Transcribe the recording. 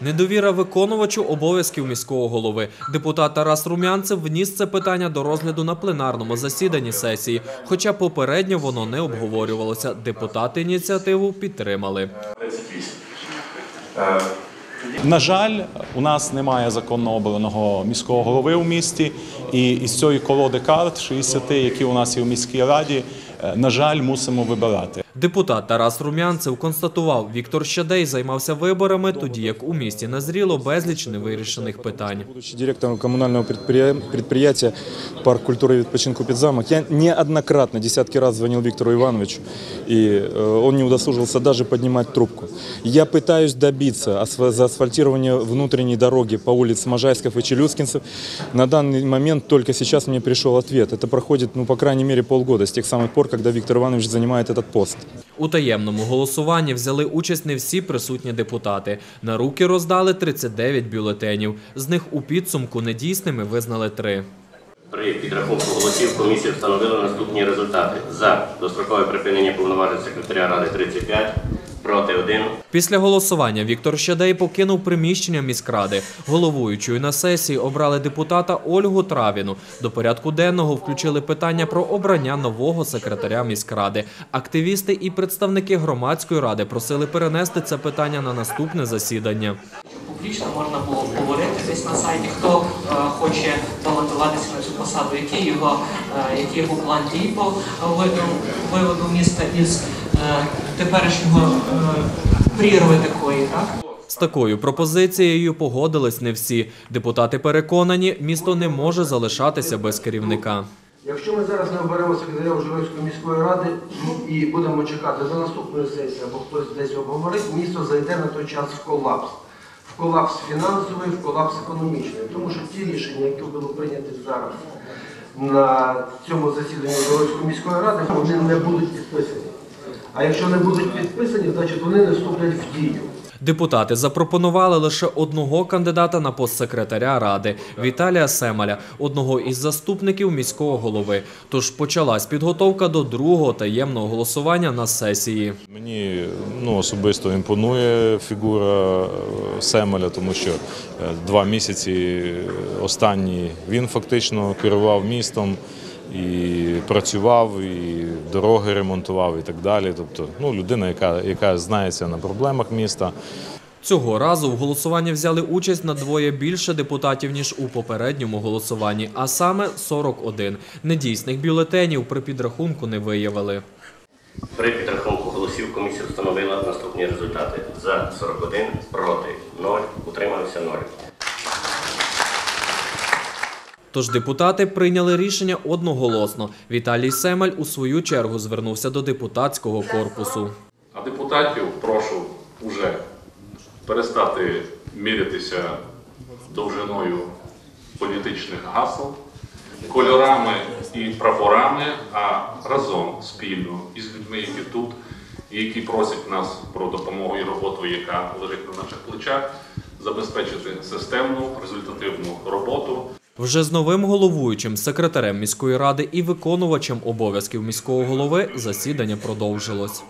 Недовіра виконувачу обов'язків міського голови. Депутат Тарас Румянцев вніс це питання до розгляду на пленарному засіданні сесії. Хоча попередньо воно не обговорювалося. Депутати ініціативу підтримали. 38. Е, На жаль, у нас немає законно обраного міського голови у місті, і із цієї колоди карт 60, які у нас є у міській раді, е, на жаль, мусимо вибирати. Депутат Тарас Румянцев констатував, Віктор Щадей займався виборами, тоді як у місті назріло безліч невирішених питань. Будучи директором коммунального предприя- предприятия «Парк культуры и відпочинку «Підзамок», я неоднократно, десятки раз звонил Виктору Ивановичу, и э, он не удосужился даже поднимать трубку. Я пытаюсь добиться асфа- заасфальтирования внутренней дороги по улице Можайсков и Челюскинцев. На данный момент только сейчас мне пришел ответ. Это проходит, ну, по крайней мере, полгода, с тех самых пор, когда Виктор Иванович занимает этот пост. У таємному голосуванні взяли участь не всі присутні депутати. На руки роздали 39 бюлетенів. З них у підсумку недійсними визнали три. При підрахунку голосів комісія встановила наступні результати. За дострокове припинення повноважень секретаря Ради 35, проти 1, Після голосування Віктор Щадей покинув приміщення міськради. Головуючою на сесії обрали депутата Ольгу Травіну. До порядку денного включили питання про обрання нового секретаря міськради. Активісти і представники громадської ради просили перенести це питання на наступне засідання. Публічно можна було говорити десь на сайті, хто е, хоче балотуватися на цю посаду, який його, е, який його план дій по виду- виводу міста із е, теперішнього е, прірви такої, так? З такою пропозицією погодились не всі. Депутати переконані, місто не може залишатися без керівника. Якщо ми зараз не оберемо секретаря Ужгородської міської ради ну, і будемо чекати до наступної сесії, або хтось десь обговорить, місто зайде на той час в колапс. В колапс фінансовий, в колапс економічний. Тому що ті рішення, які були прийняті зараз на цьому засіданні Ужгородської міської ради, вони не будуть підписані. А якщо не будуть підписані, значить вони не вступлять в дію. Депутати запропонували лише одного кандидата на пост секретаря ради Віталія Семаля, одного із заступників міського голови. Тож почалась підготовка до другого таємного голосування на сесії. Мені ну, особисто імпонує фігура е, Семеля, тому що е, два місяці останні він фактично керував містом і працював, і дороги ремонтував, і так далі. Тобто, ну, людина, яка, яка знається на проблемах міста. Цього разу в голосуванні взяли участь на двоє більше депутатів ніж у попередньому голосуванні, а саме 41. Недійсних бюлетенів при підрахунку не виявили. При підрахунку голосів комісія встановила наступні результати. За 41, проти 0, утримався 0. Тож депутати прийняли рішення одноголосно. Віталій Семель у свою чергу звернувся до депутатського корпусу. А депутатів прошу уже перестати мірятися довжиною політичних гасел, кольорами і прапорами, а разом спільно із людьми, які тут, які просять нас про допомогу і роботу, яка лежить на наших плечах, забезпечити системну результативну роботу. Вже з новим головуючим, секретарем міської ради і виконувачем обов'язків міського голови засідання продовжилось.